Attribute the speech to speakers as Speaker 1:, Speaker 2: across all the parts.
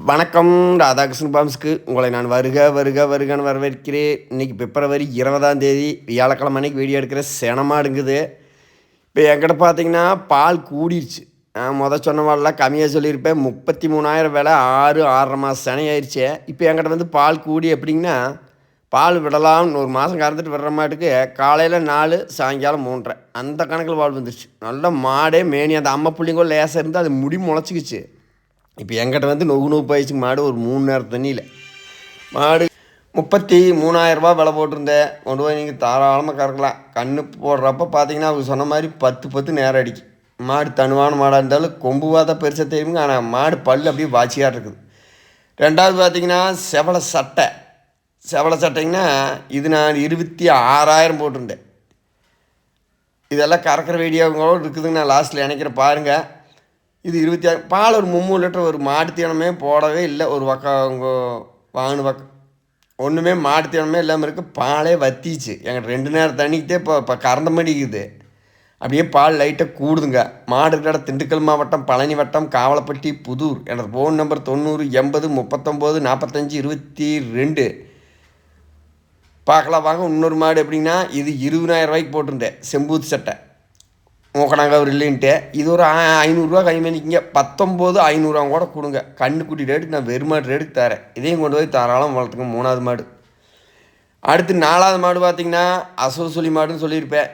Speaker 1: வணக்கம் ராதாகிருஷ்ணன் பாம்ஸ்க்கு. உங்களை நான் வருக வருக வருகன்னு வரவேற்கிறேன். இன்றைக்கி பிப்ரவரி இருபதாம் தேதி வியாழக்கிழமை அன்னைக்கு வீடியோ எடுக்கிற செனமாடுங்குது இப்போ என்கிட்ட பார்த்தீங்கன்னா பால் கூடிருச்சு. நான் முத சொன்ன மாதிரிலாம் கம்மியாக சொல்லியிருப்பேன். முப்பத்தி மூணாயிரம் விலை ஆறு ஆறரை மாதம் செனை ஆயிடுச்சு இப்போ என்கிட்ட வந்து பால் கூடி எப்படிங்கன்னா பால் விடலாம்னு ஒரு மாதம் கறந்துட்டு விடுற மாட்டுக்கு காலையில் நாலு சாயங்காலம் மூன்றரை. அந்த கணக்கில் பால் வந்துருச்சு. நல்ல மாடே மேனி. அந்த அம்மா புள்ளிங்கோ லேசாக இருந்து அது முடி முளைச்சிக்கிச்சு. இப்போ எங்கிட்ட வந்து நொகு நொகு பயிற்சிக்கு மாடு ஒரு மூணு நேரம் தண்ணியில். மாடு முப்பத்தி மூணாயிரரூபா விலை போட்டிருந்தேன் கொண்டு போய் நீங்கள் தாராளமாக கறக்கலாம் கண்ணு போடுறப்ப பார்த்தீங்கன்னா அவங்க சொன்ன மாதிரி பத்து பத்து நேரம் அடிக்கும். மாடு தனுவான மாடாக இருந்தாலும் கொம்பு தான் பெருசாக தெரியுங்க. ஆனால் மாடு பல் அப்படியே வாட்சியாக இருக்குது. ரெண்டாவது பார்த்தீங்கன்னா செவலை சட்டை. செவலை சட்டைங்கன்னா இது நான் இருபத்தி ஆறாயிரம் போட்டிருந்தேன். இதெல்லாம் கறக்கிற வீடியோங்களோட இருக்குதுங்க. நான் லாஸ்ட்டில் நினைக்கிறேன் பாருங்கள் இது இருபத்தி ஆறு பால் ஒரு மும்மூணு லிட்டர் ஒரு மாடு தீவனமே போடவே இல்லை. ஒரு பக்கம் அவங்க வாங்கின பக்கம் ஒன்றுமே மாடு தீவனமே இல்லாமல் இருக்குது பாலே வத்திச்சு. எங்கிட்ட ரெண்டு நேரம் தண்ணிக்கிட்டே இப்போ இப்போ கறந்த மடிக்குது அப்படியே பால் லைட்டாக கூடுதுங்க. மாடு இருக்கிற இடம் திண்டுக்கல் மாவட்டம் பழனி வட்டம் காவலப்பட்டி புதூர். எனது ஃபோன் நம்பர் தொண்ணூறு எண்பது முப்பத்தொம்போது நாற்பத்தஞ்சு இருபத்தி ரெண்டு. பார்க்கலாம் வாங்க. இன்னொரு மாடு எப்படின்னா இது இருபதாயிரம் ரூபாய்க்கு போட்டிருந்தேன். செம்பூத்து சட்டை. மூக்கணாங்கவர் இல்லைன்ட்டு. இது ஒரு ஐநூறுரூவா கை பண்ணிக்கிங்க பத்தொம்போது ஐநூறுவா கூட கொடுங்க. கண்ணுக்குட்டி ரேட்டுக்கு நான் வெறுமாடு ரேட்டுக்கு தரேன். இதையும் கொண்டு போய் தாராளம் வளர்த்துங்க. மூணாவது மாடு. அடுத்து நாலாவது மாடு பார்த்திங்கன்னா அசோசொலி மாடுன்னு சொல்லியிருப்பேன்.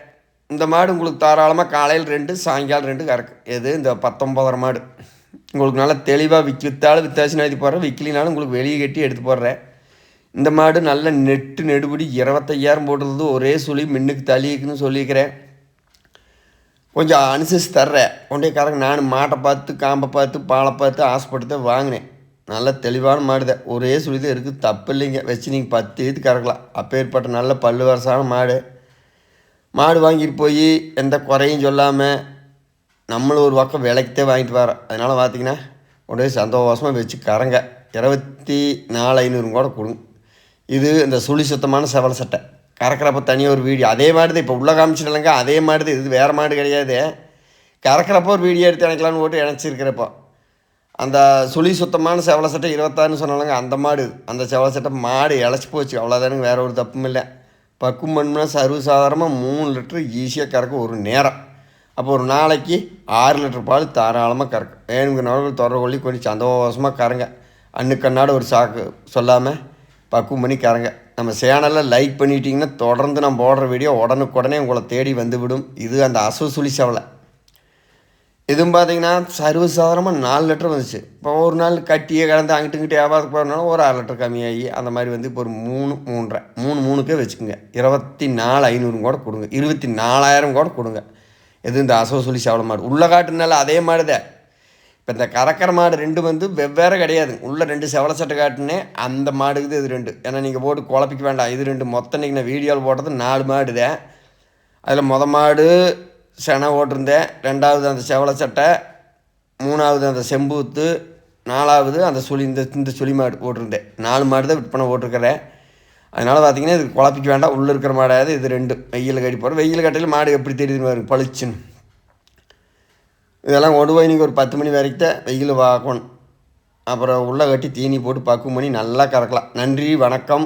Speaker 1: இந்த மாடு உங்களுக்கு தாராளமாக காலையில் ரெண்டு சாயங்காலம் ரெண்டு கறக்கு. எது? இந்த பத்தொம்பதரை மாடு. உங்களுக்கு நல்லா தெளிவாக விற்க விற்றாலும் எழுதி போடுறேன். விற்கலினாலும் உங்களுக்கு வெளியே கட்டி எடுத்து போடுறேன். இந்த மாடு நல்ல நெட்டு நெடுபடி இருபத்தையாயிரம் போட்டுறது ஒரே சொல்லி மின்னுக்கு தள்ளிக்குன்னு சொல்லியிருக்கிறேன். கொஞ்சம் அனுசரித்து தர்றேன் கொண்டே கறங்க நான் மாட்டை பார்த்து காம்பை பார்த்து பாலை பார்த்து ஆசைப்பட்டு தான் வாங்கினேன். நல்ல தெளிவான மாடு தான் ஒரே சுழிதான் இருக்குது தப்பு இல்லைங்க வச்சு நீங்கள் பத்து இது கறக்கலாம். அப்பேற்பட்ட நல்ல பல்லு வரசான மாடு. மாடு வாங்கிட்டு போய் எந்த குறையும் சொல்லாமல் நம்மளும் ஒரு பக்கம் விலைக்குத்தே வாங்கிட்டு வரோம் அதனால் பார்த்தீங்கன்னா உடனே சந்தோஷமாக வச்சு கறங்க. இருபத்தி நாலு ஐநூறு கூட கொடுங்க. இது இந்த சுழி சுத்தமான செவல சட்டை. கறக்கிறப்ப தனியாக ஒரு வீடியோ. அதே மாதிரி தான் இப்போ உள்ள காமிச்சிடலங்க அதே மாதிரி தான் இது வேறு மாடு கிடையாது. கறக்கிறப்போ ஒரு வீடியோ எடுத்து இணைக்கலான்னு போட்டு இணைச்சிருக்கிறப்போ. அந்த சுழி சுத்தமான செவல சட்டை இருபத்தாறுன்னு சொன்னாலங்க அந்த மாடு அந்த செவல சட்டை மாடு இழைச்சி போச்சு. அவ்வளோதானுங்க வேற ஒரு தப்பும் இல்லை. பக்கும் பண்ணா சர்வசாதாரணமாக மூணு லிட்டரு ஈஸியாக கறக்க ஒரு நேரம். அப்போ ஒரு நாளைக்கு ஆறு லிட்டர் பால் தாராளமாக கறக்கும். வேணுங்க நோய்கள் தொடர கொள்ளி கொஞ்சம் சந்தோஷமாக கறங்க. அன்னுக்கண்ணாட ஒரு சாக்கு சொல்லாமல் பக்குவம் பண்ணி கறங்க. நம்ம சேனலில் லைக் பண்ணிட்டீங்கன்னா தொடர்ந்து நம்ம போடுற வீடியோ உடனுக்குடனே உங்களை தேடி வந்துவிடும். இது அந்த அசு சுழி செவலை. இதுவும் பார்த்தீங்கன்னா சர்வசாதாரணமாக நாலு லிட்டர் வந்துச்சு. இப்போ ஒரு நாள் கட்டியே கலந்து அங்கிட்டு இங்கிட்டு வியாபாரத்துக்கு போகிறனால ஒரு அரை லிட்டர் கம்மியாகி அந்த மாதிரி வந்து இப்போ ஒரு மூணு மூன்றரை மூணு மூணுக்கே வச்சுக்கோங்க. இருபத்தி நாலு ஐநூறு கூட கொடுங்க. இருபத்தி நாலாயிரம் கூட கொடுங்க. எது இந்த அசோ சொல்லி சவள மாடு உள்ள காட்டுனால அதே மாடு தான் இப்போ இந்த கறக்கிற மாடு ரெண்டு வந்து வெவ்வேறு கிடையாது. உள்ளே ரெண்டு செவல சட்டை காட்டுனே அந்த மாடுக்குது இது ரெண்டு. ஏன்னா நீங்கள் போட்டு குழப்பிக்க வேண்டாம். இது ரெண்டு மொத்தம் இன்றைக்கி நான் வீடியோவில் போட்டது நாலு மாடு தான். அதில் மொத மாடு செனை ஓட்டிருந்தேன் ரெண்டாவது அந்த செவல சட்டை மூணாவது அந்த செம்பூத்து நாலாவது அந்த சுழி இந்த இந்த சுழி மாடு போட்டிருந்தேன். நாலு மாடு தான் விற்பனை போட்டிருக்கிறேன். அதனால் பார்த்தீங்கன்னா இது குழப்பிக்க வேண்டாம். உள்ளே இருக்கிற மாடாவது இது ரெண்டு. வெயில் கட்டி போகிறோம் வெயில் கட்டையில் மாடு எப்படி தெரியுதுன்னு பாருங்க பளிச்சுன்னு. இதெல்லாம் கொண்டு போய் ஒரு பத்து மணி வரைக்கும் தான் வெயில் பார்க்கணும். அப்புறம் உள்ளே கட்டி தீனி போட்டு பக்குவம் பண்ணி நல்லா கறக்கலாம். நன்றி வணக்கம்.